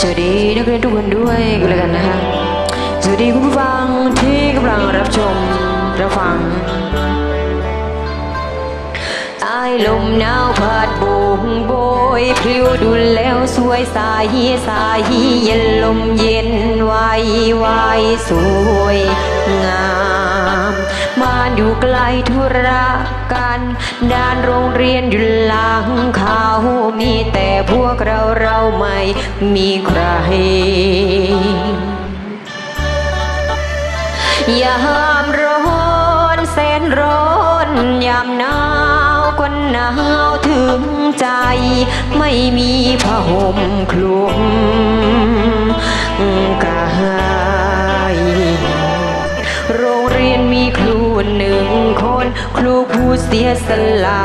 สวัสดีนักเรียนทุกคนด้วยกันเลยกันนะฮะสวัสดีคุณผู้ฟังที่กำลังรับชมรับฟังใต้ลมหนาวพัดโบกโบยพลิ้วดุลแล้วสวยสายสายเย็นลมเย็นไวไวสวยงาม ธุระกันด้านโรงเรียนอยู่หลังเขามีแต่พวกเราเราไม่มีใคร ยามร้อนแสนร้อนยามหนาวก็หนาวถึงใจ ไม่มีผ้าห่มคลุมกาย ครูผู้เสียสละ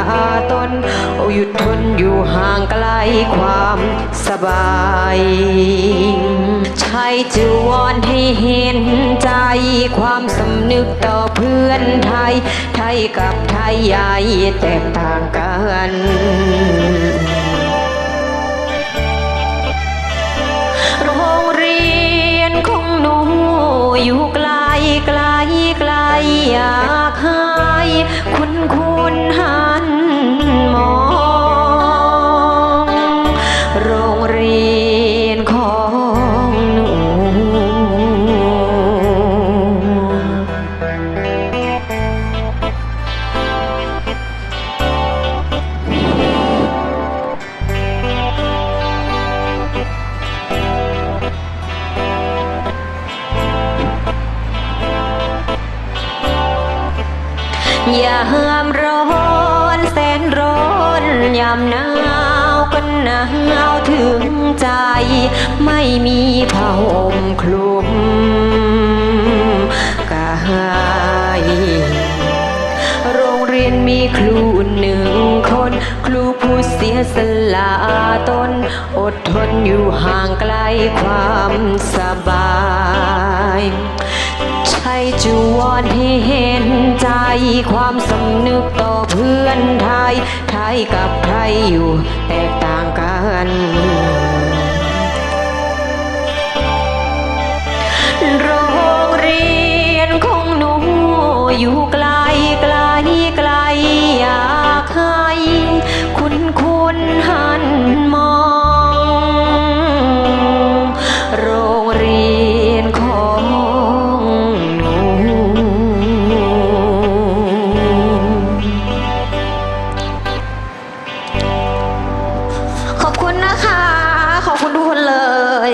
ตนโอหยุดทนอยู่ห่างไกลความสบายใช่จะวอนให้เห็นใจความสำนึกต่อเพื่อนไทย ไทยกับไทยใหญ่แตกต่างกัน อย่ามร้อนแสนร้อนยามหนาวก็หนาวถึงใจ ไม่มีผ้าห่มคลุมกายโรงเรียนมีครูหนึ่งคน ครูผู้เสียสละตน อดทนอยู่ห่างไกลความสบาย วอนให้เห็นใจความสำนึกต่อเพื่อนไทย ไทยกับไทยอยู่แตกต่างกันโรงเรียนของหนูอยู่ไกล คุณนะคะ ขอบคุณทุกคนเลย